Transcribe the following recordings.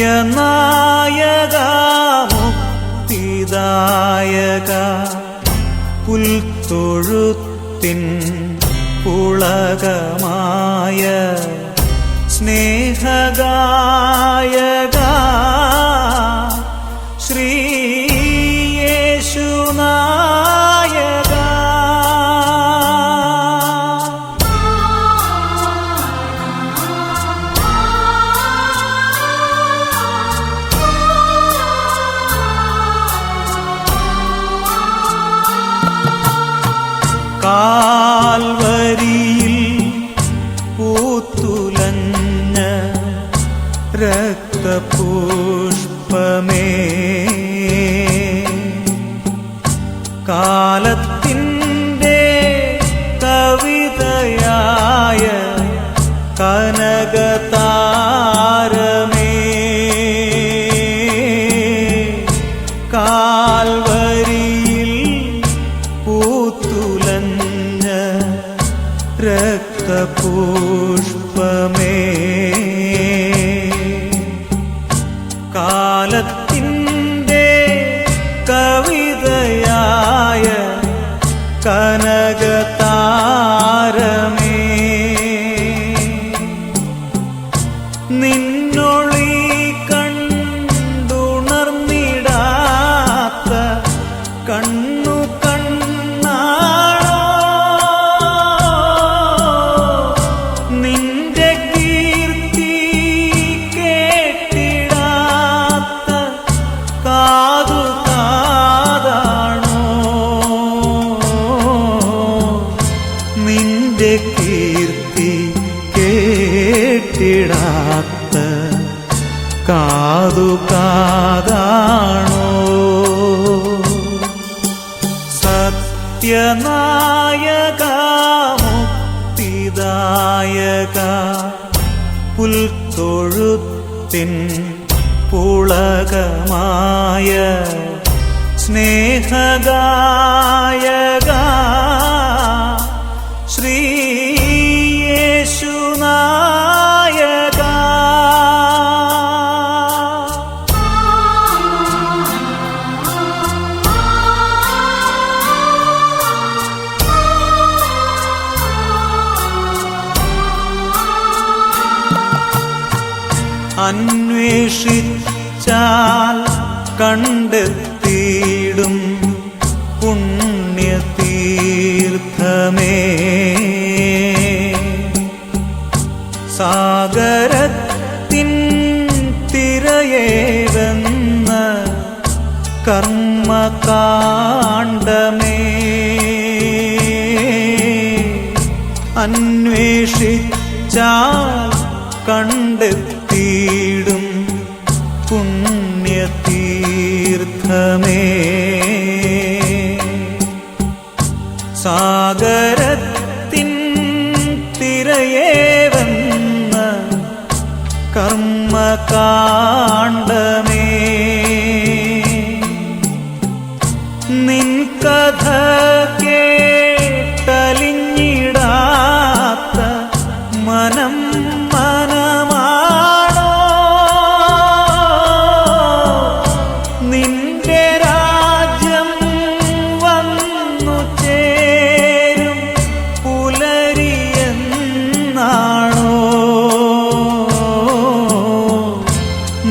എന്ന లోకపు गाय കാണ്ഡമേ. അന്വേഷിച്ചാൽ കണ്ടെത്തിയിടും പുണ്യതീർത്ഥമേ. സാഗരത്തിൻ തിരയേവെന്ന കർമ്മകാ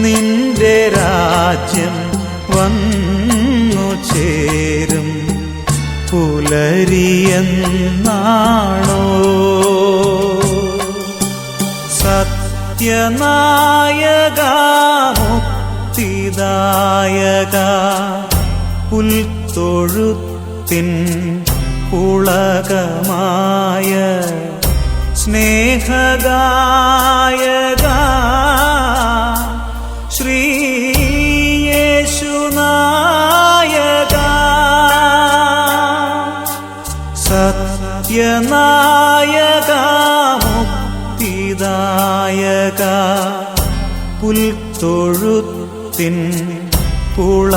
നിന്റെ രാജ്യം വന്നു ചേരും. പുലരിയെന്നാണോ? സത്യനായക മുക്തിദായക പുൽത്തൊഴുത്തിൻ പുളകമായ സ്നേഹഗായക. മുക്തിദായക പുൽത്തൊഴുത്തിൻ പുളകമായ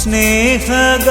സ്നേഹഗായക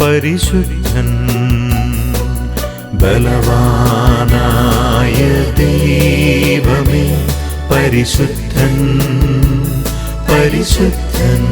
പരിശുദ്ധൻ ബലവാനായ ദൈവമേ പരിശുദ്ധൻ പരിശുദ്ധൻ.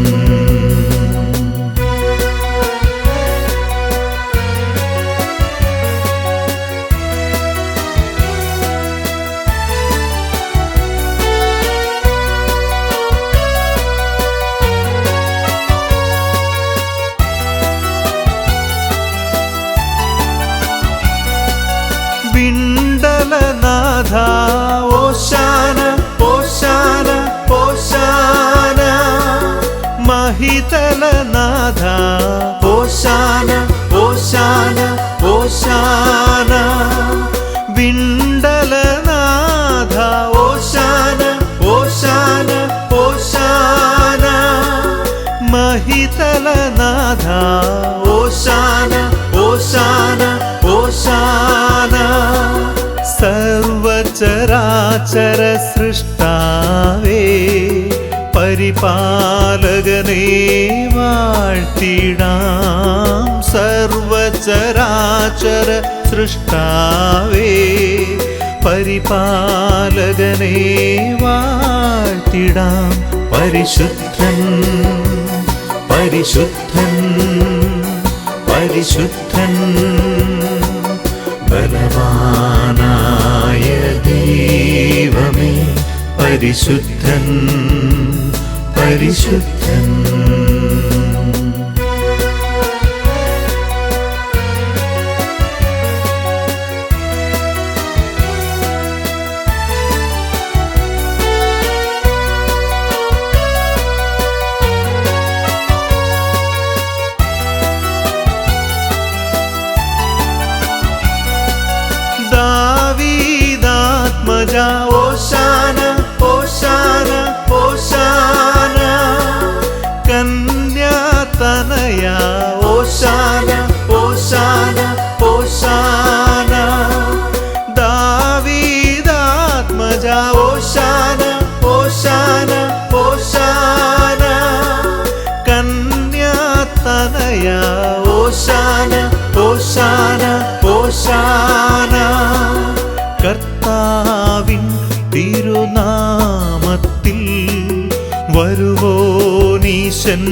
സർവചരാചര സൃഷ്ടാവേ പരിപാലകനേ വാഴ്ത്തിടാം സർവചരാചര സൃഷ്ടാവേ പരിപാലകനേ വാഴ്ത്തിടാം പരിശുദ്ധൻ പരിശുദ്ധൻ പരിശുദ്ധൻ. പരിശുദ്ധൻ പരിശുദ്ധൻ. ഓശാന കർത്താവിൻ തിരുനാമത്തിൽ വരുവോനീശൻ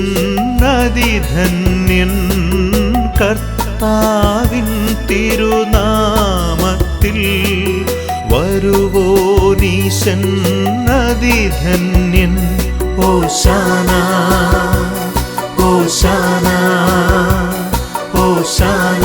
നദിധന്യൻ കർത്താവിൻ തിരുനാമത്തിൽ വരുവോനീശൻ നദിധന്യൻ ഓശാന ഓശാന ഓശാന.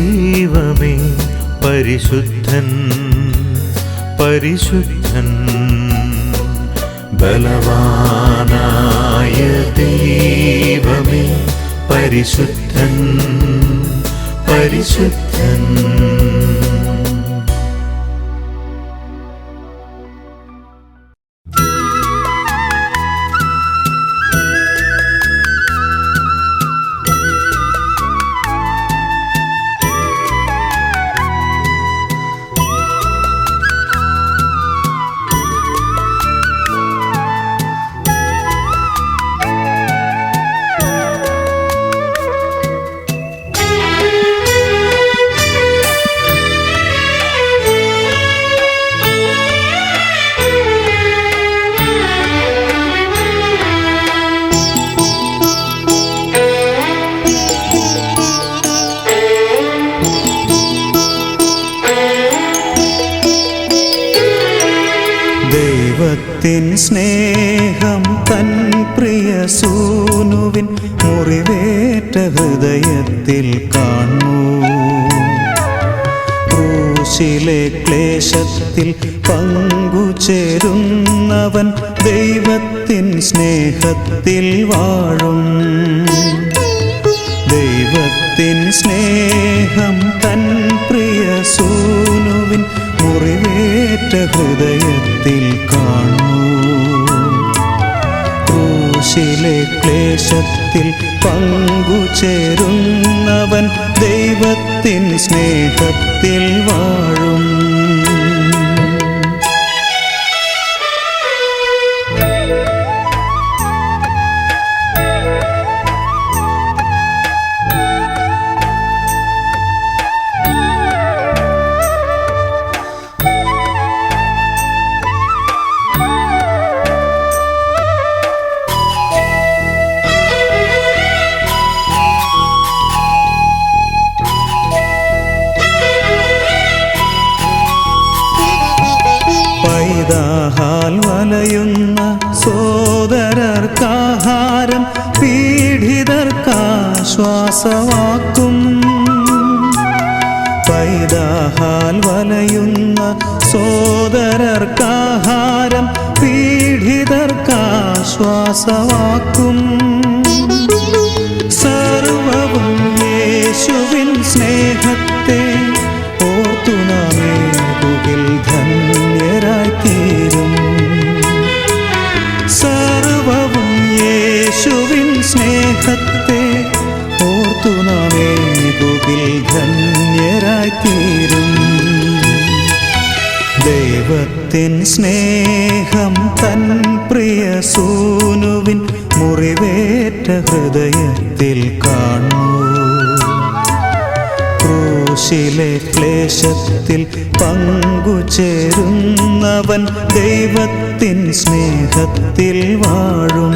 പരിശുദ്ധൻ പരിശുദ്ധൻ ബലവാനായ ദൈവമേ പരിശുദ്ധൻ പരിശുദ്ധൻ. ദൈവത്തിൻ സ്നേഹത്തിൽ വാഴും. ദൈവത്തിൻ സ്നേഹം തൻ പ്രിയ സൂനുവിൻ മുറിവേറ്റ ഹൃദയത്തിൽ കാണൂ. ക്രൂശിലെ ക്ലേശത്തിൽ പങ്കുചേരുന്നവൻ ദൈവത്തിൻ സ്നേഹത്തിൽ വാഴും. പീഡിതർക്കാശ്വാസവാക്കും പൈതാഹാൽ വലയുന്ന സോദരർക്കാഹാരം പീഡിതർക്കാശ്വാസമാക്കും. സർവവും യേശുവിൻ സ്നേഹത്തെ ഓർത്തു നാമേകുകിൽ ധന്യരായിത്തീരും ഓർത്തു നാമേകുകിൽ ധന്യരായിത്തീരും. ദൈവത്തിൻ സ്നേഹം തൻ പ്രിയ സൂനുവിൻ മുറിവേറ്റ ഹൃദയത്തിൽ കാണൂ. ക്രൂശിലെ ക്ലേശത്തിൽ പങ്കുചേരുന്നവൻ ദൈവത്തിൻ സ്നേഹത്തിൽ വാഴും.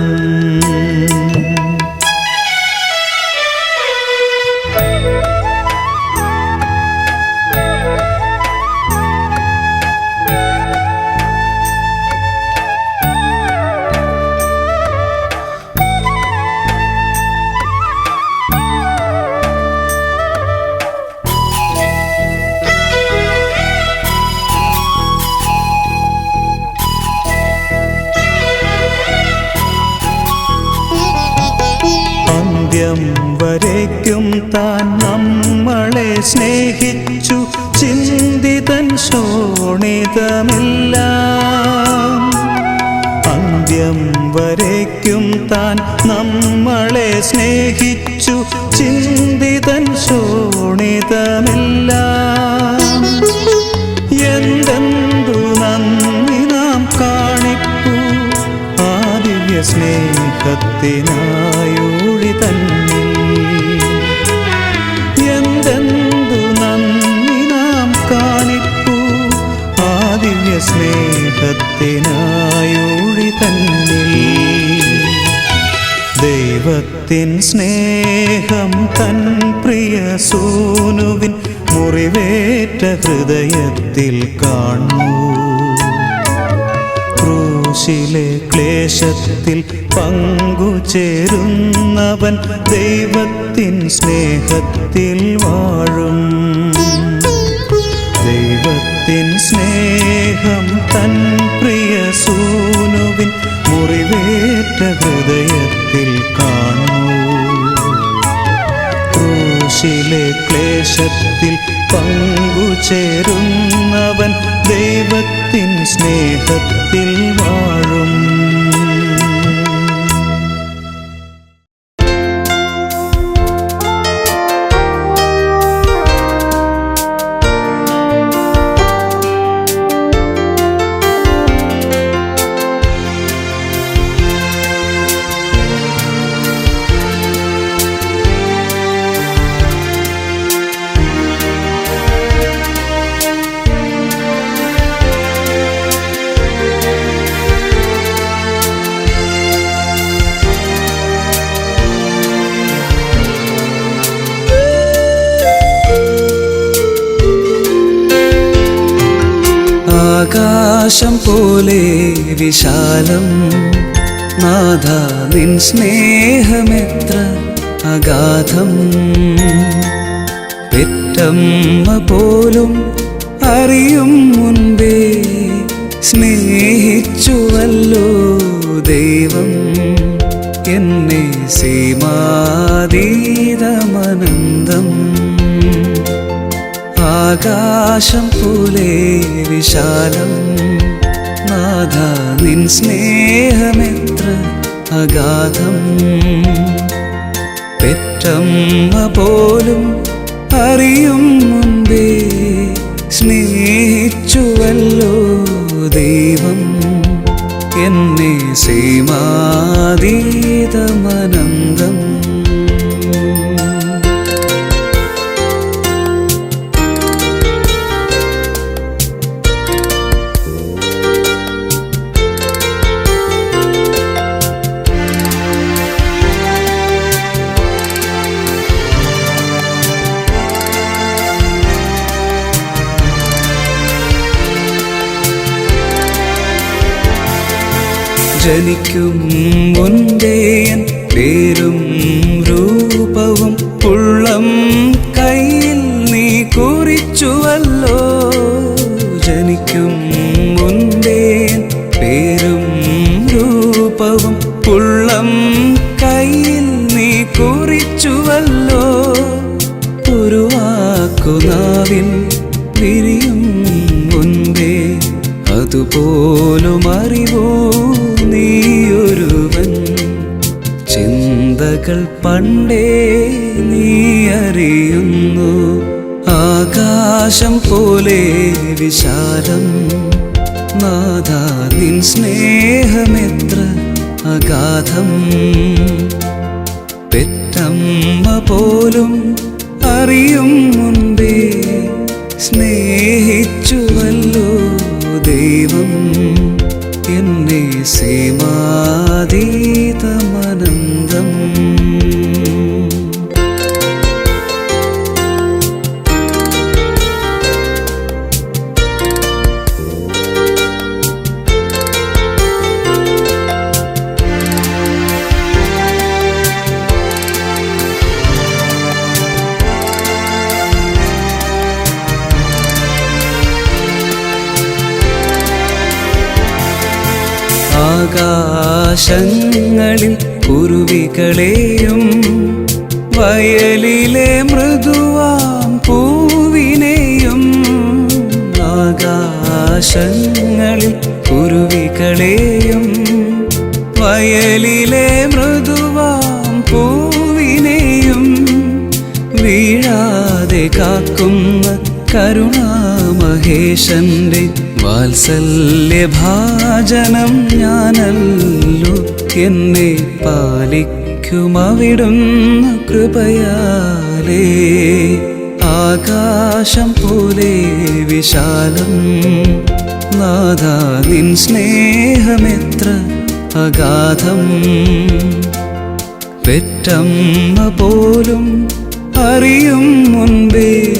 വരയ്ക്കും താൻ നമ്മളെ സ്നേഹിച്ചു ചിന്തിതൻ ശോണിതമെല്ലാം എന്തെന്തു നന്ദി നാം കാണിക്കൂ. ആദ്യ ദിവ്യ ദൈവത്തിൻ സ്നേഹം തൻ പ്രിയ സൂനുവിൻ മുറിവേറ്റ ഹൃദയത്തിൽ കാണൂ. ക്രൂശിലെ ക്ലേശത്തിൽ പങ്കുചേരുന്നവൻ ദൈവത്തിൻ സ്നേഹത്തിൽ വാഴും. ദൈവത്തിൻ സ്നേഹം തൻ പ്രിയ സൂനുവിൻ മുറിവേറ്റ ഹൃദയത്തിൽ ക്ലേശത്തിൽ പങ്കുചേരുന്നവൻ ദൈവത്തിൻ സ്നേഹത്തിൽ വാഴും. ആകാശം പോലെ വിശാലം. നാഥ നിൻ സ്നേഹമെത്ര അഗാധം. പെറ്റമ്മ പോലും അറിയും മുൻപേ സ്നേഹിച്ചുവല്ലോ ദൈവം. എന്നെ സീമാതീതമനന്ദം ആകാശം പോലെ വിശാലം. നിൻ സ്നേഹമെത്ര അഗാധം. പെറ്റമ്മ പോലും അറിയും മുമ്പേ സ്നേഹിച്ചുവല്ലോ ദൈവം. എന്നെ സീമാതീതമനന്തം you വിശാലം നാഥ നിൻ സ്നേഹമെത്ര അഗാധം. പെറ്റമ്മ പോലും അറിയും മുൻപേ സ്നേഹിച്ചുവല്ലോ ദൈവം. എന്നെ സീമാതീതമനന്തം കുരുവികളെയും വയലിലെ മൃദുവാം പൂവിനെയും ആകാശങ്ങളിൽ കുരുവികളെയും വയലിലെ മൃദുവാം പൂവിനെയും വീഴാതെ കാക്കുന്ന കരുണാമഹേശന്റെ വാത്സല്യഭാജനം ഞാനല്ലോ. എന്നെ പാലിക്കുമവിടുന്ന കൃപയാലേ. ആകാശം പോലെ വിശാലം നാദാദിൻ നിൻ സ്നേഹമെത്ര അഗാധം. പെറ്റമ്മ പോലും അറിയും മുൻപേ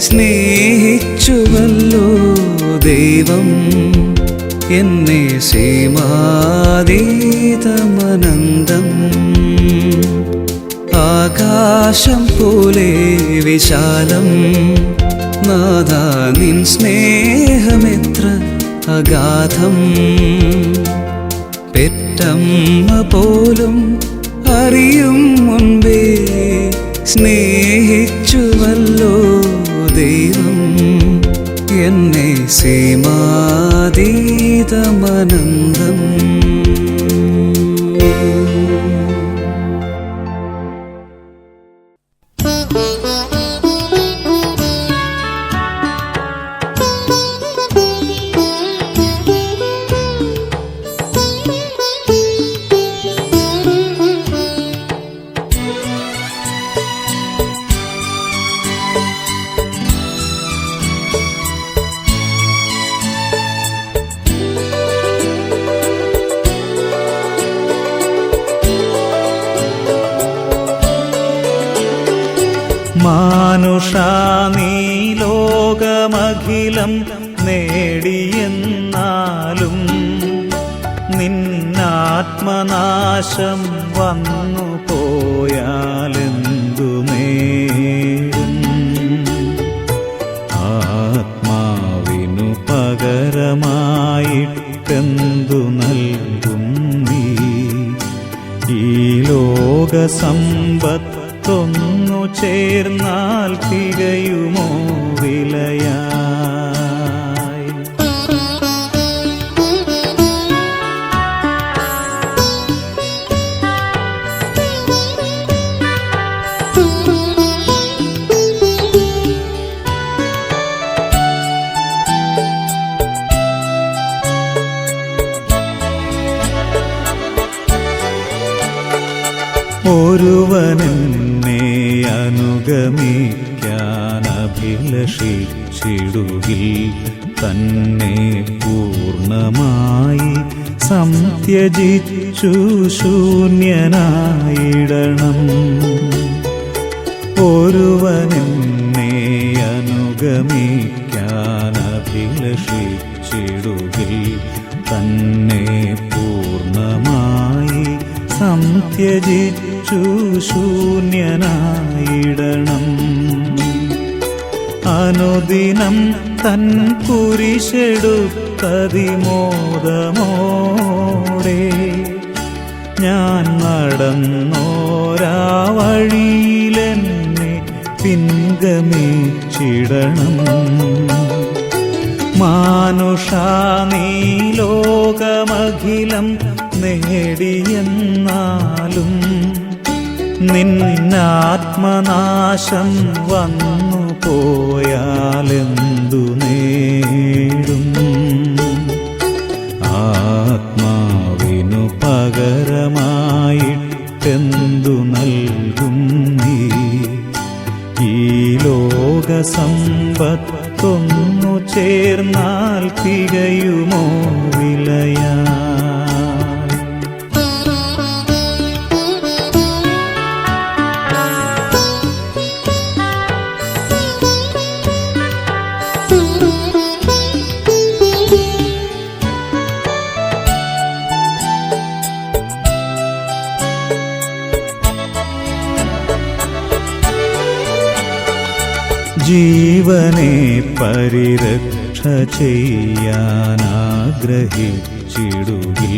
സ്നേഹിച്ചുവല്ലോ ദൈവം. എന്നെ സീമാതീതമനന്തം ആകാശം പോലെ വിശാലം. നാദാ നിൻ സ്നേഹമെത്ര അഗാധം. പെറ്റമ്മ പോലും അറിയും മുൻപേ സ്നേഹിച്ചുവല്ലോ ദൈവം. എന്നെ സീമാതീതമനന്തം. ലോകമഖിലം നേടിയെന്നാലും നിന്നാത്മനാശം വന്നു പോയാലെന്തു ആത്മാവിനു പകരമായിട്ടെന്തു നൽകും നീ? ഈ ലോക സമ്പത്തൊന്നു ചേർന്നാൽ തികയുമോ സംത്യജിച്ചു ശൂന്യനായിടണം. ഒരുവനെന്നെ അനുഗമിക്കാൻ അഭിലഷിച്ചിടുകിൽ തന്നെ പൂർണമായി സംത്യജിച്ചു ശൂന്യനായിടണം. അനുദിനം തൻ കുരിശെടുത്തതിമോദമോടെ ഞാൻ നടന്നോരാ വഴിയിലെന്നെ പിൻഗമിച്ചിടണം. മാനുഷാ നീ ലോകമഖിലം നേടിയെന്നാലും നിന്നാത്മനാശം വന്നു പോയാലെന്തു നേടും? ഈ ലോക സമ്പത്തൊന്നു ചേർന്നാൽ തികയുമോ വിലയാ? ജീവനെ പരിരക്ഷ ചെയ്യാനാഗ്രഹിച്ചിടുകിൽ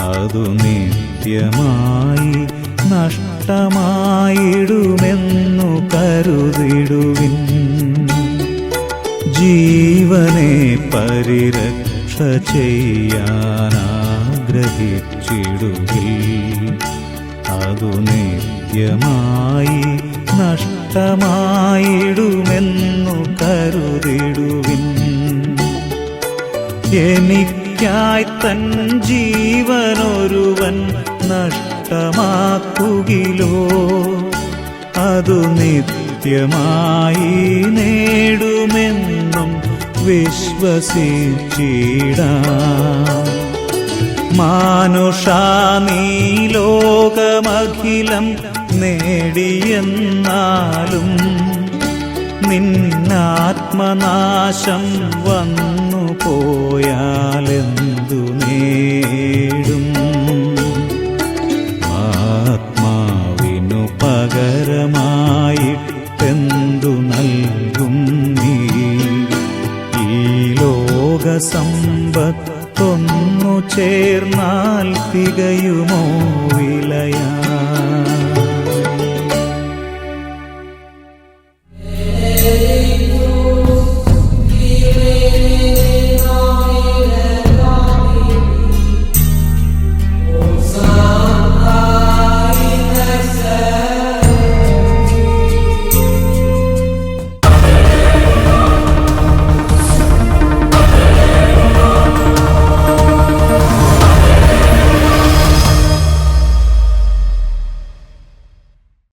അതു നിത്യമായി നഷ്ടമായിടുമെന്നു കരുതിടുവിൻ. ജീവനെ പരിരക്ഷ ചെയ്യാനാഗ്രഹിച്ചിടുകിൽ അതു നിത്യമായി നഷ്ടമായിടുമെന്നു കരുതിടുവിൻ. എനിക്കായി തൻ ജീവനൊരുവൻ നഷ്ടമാക്കുകിലോ അതു നിത്യമായി നേടുമെന്നും വിശ്വസിച്ചിടാം. മാനുഷാ നീ ലോകമഖിലം നേടിയെന്നാലും നിന്നാത്മനാശം വന്നു പോയാലെന്തു നേടും? ആത്മാവിനു പകരമായിട്ടെന്തു നൽകും നീ? ഈ ലോകസമ്പത്തൊന്നു ചേർന്നാൽ വിലയാ